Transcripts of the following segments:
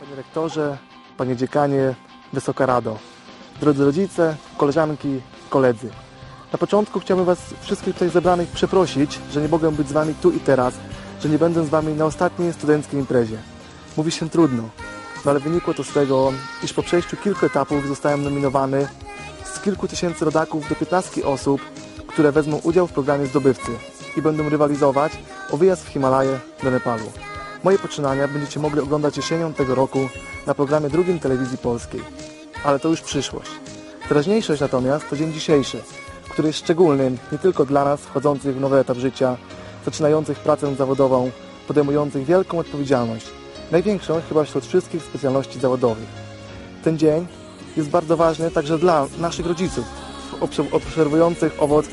Panie rektorze, panie dziekanie, Wysoka Rado, drodzy rodzice, koleżanki, koledzy. Na początku chciałbym Was wszystkich tutaj zebranych przeprosić, że nie mogę być z Wami tu i teraz, że nie będę z Wami na ostatniej studenckiej imprezie. Mówi się trudno, no ale wynikło to z tego, iż po przejściu kilku etapów zostałem nominowany z kilku tysięcy rodaków do 15 osób, które wezmą udział w programie Zdobywcy i będą rywalizować o wyjazd w Himalaje do Nepalu. Moje poczynania będziecie mogli oglądać jesienią tego roku na programie drugim telewizji polskiej. Ale to już przyszłość. Teraźniejszość natomiast to dzień dzisiejszy, który jest szczególny nie tylko dla nas wchodzących w nowy etap życia, zaczynających pracę zawodową, podejmujących wielką odpowiedzialność, największą chyba wśród wszystkich specjalności zawodowych. Ten dzień jest bardzo ważny także dla naszych rodziców, obserw- obserwujących owoc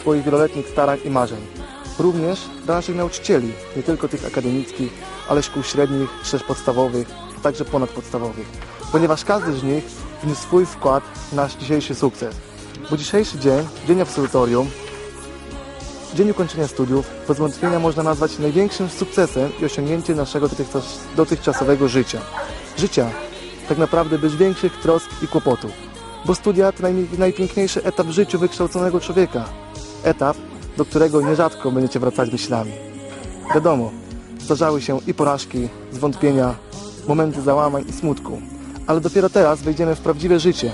swoich wieloletnich starań i marzeń. Również dla naszych nauczycieli, nie tylko tych akademickich, ale szkół średnich, też podstawowych, a także ponadpodstawowych, ponieważ każdy z nich wniósł swój wkład w nasz dzisiejszy sukces. Bo dzisiejszy dzień, dzień absolutorium, dzień ukończenia studiów, bez wątpienia można nazwać największym sukcesem i osiągnięciem naszego dotychczas, dotychczasowego życia. Życia, tak naprawdę bez większych trosk i kłopotów. Bo studia to najmi- najpiękniejszy etap w życiu wykształconego człowieka. Etap, do którego nierzadko będziecie wracać myślami. Wiadomo, zdarzały się i porażki, zwątpienia, momenty załamań i smutku. Ale dopiero teraz wejdziemy w prawdziwe życie.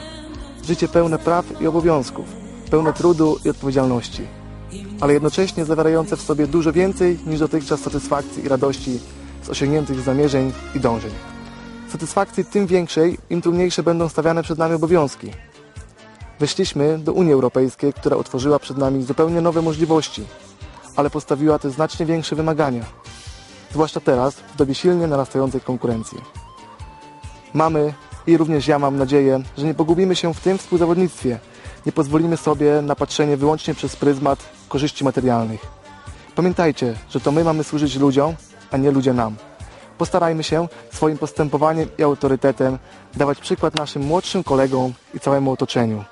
Życie pełne praw i obowiązków, pełne trudu i odpowiedzialności. Ale jednocześnie zawierające w sobie dużo więcej niż dotychczas satysfakcji i radości z osiągniętych zamierzeń i dążeń. Satysfakcji tym większej, im trudniejsze będą stawiane przed nami obowiązki. Weszliśmy do Unii Europejskiej, która otworzyła przed nami zupełnie nowe możliwości, ale postawiła też znacznie większe wymagania. Zwłaszcza teraz, w dobie silnie narastającej konkurencji. Mamy i również ja mam nadzieję, że nie pogubimy się w tym współzawodnictwie. Nie pozwolimy sobie na patrzenie wyłącznie przez pryzmat korzyści materialnych. Pamiętajcie, że to my mamy służyć ludziom, a nie ludzie nam. Postarajmy się swoim postępowaniem i autorytetem dawać przykład naszym młodszym kolegom i całemu otoczeniu.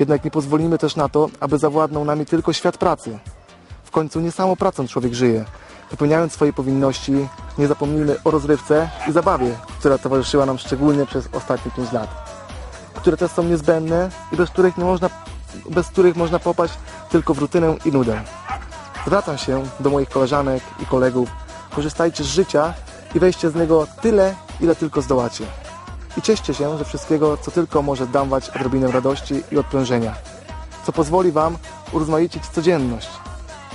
Jednak nie pozwolimy też na to, aby zawładnął nami tylko świat pracy. W końcu nie samą pracą człowiek żyje. Wypełniając swoje powinności, nie zapomnijmy o rozrywce i zabawie, która towarzyszyła nam szczególnie przez ostatnie 5 lat. Które też są niezbędne i bez których, nie można, bez których można popaść tylko w rutynę i nudę. Zwracam się do moich koleżanek i kolegów. Korzystajcie z życia i weźcie z niego tyle, ile tylko zdołacie. I cieszcie się ze wszystkiego, co tylko może dawać odrobinę radości i odprężenia. Co pozwoli Wam urozmaicić codzienność.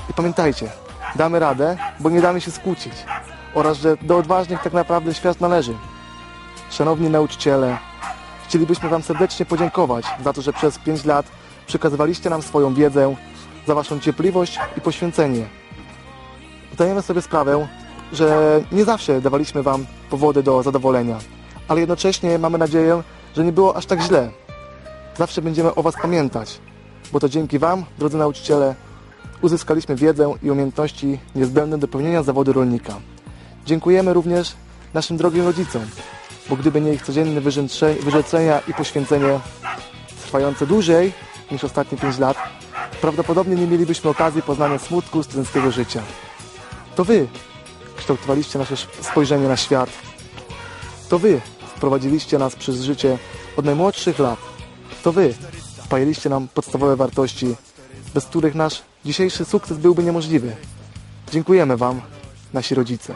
I pamiętajcie, damy radę, bo nie damy się skłócić. Oraz, że do odważnych tak naprawdę świat należy. Szanowni nauczyciele, chcielibyśmy Wam serdecznie podziękować za to, że przez 5 lat przekazywaliście nam swoją wiedzę, za Waszą cierpliwość i poświęcenie. Zdajemy sobie sprawę, że nie zawsze dawaliśmy Wam powody do zadowolenia, ale jednocześnie mamy nadzieję, że nie było aż tak źle. Zawsze będziemy o Was pamiętać, bo to dzięki Wam, drodzy nauczyciele, uzyskaliśmy wiedzę i umiejętności niezbędne do pełnienia zawodu rolnika. Dziękujemy również naszym drogim rodzicom, bo gdyby nie ich codzienne wyrzeczenia- i poświęcenie trwające dłużej niż ostatnie 5 lat, prawdopodobnie nie mielibyśmy okazji poznania smutku studenckiego życia. To Wy kształtowaliście nasze spojrzenie na świat. To Wy wprowadziliście nas przez życie od najmłodszych lat. To Wy wpajaliście nam podstawowe wartości, bez których nasz dzisiejszy sukces byłby niemożliwy. Dziękujemy Wam, nasi rodzice.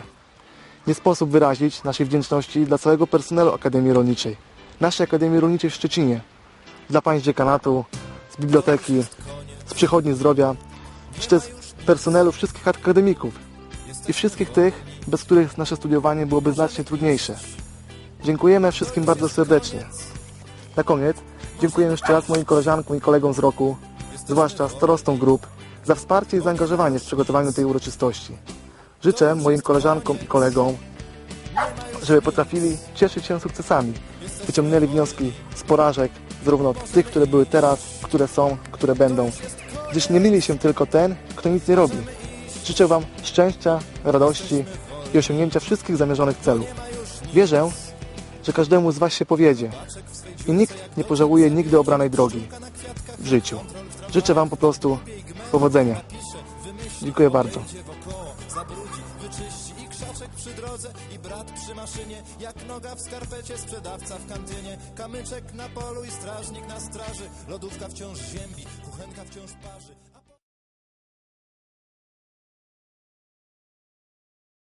Nie sposób wyrazić naszej wdzięczności dla całego personelu Akademii Rolniczej, naszej Akademii Rolniczej w Szczecinie, dla Państw dziekanatu, z biblioteki, z przychodni zdrowia, czy też personelu wszystkich akademików i wszystkich tych, bez których nasze studiowanie byłoby znacznie trudniejsze. Dziękujemy wszystkim bardzo serdecznie. Na koniec dziękuję jeszcze raz moim koleżankom i kolegom z roku, zwłaszcza starostom grup, za wsparcie i zaangażowanie w przygotowaniu tej uroczystości. Życzę moim koleżankom i kolegom, żeby potrafili cieszyć się sukcesami, wyciągnęli wnioski z porażek, zarówno tych, które były teraz, które są, które będą, gdyż nie myli się tylko ten, kto nic nie robi. Życzę Wam szczęścia, radości i osiągnięcia wszystkich zamierzonych celów. Wierzę, że każdemu z Was się powiedzie i nikt nie pożałuje nigdy obranej drogi w życiu. Życzę Wam po prostu powodzenia. Dziękuję bardzo. i brat przy maszynie, jak noga w skarpecie, sprzedawca w kantynie, kamyczek na polu i strażnik na straży, lodówka wciąż ziębi, kuchenka wciąż parzy.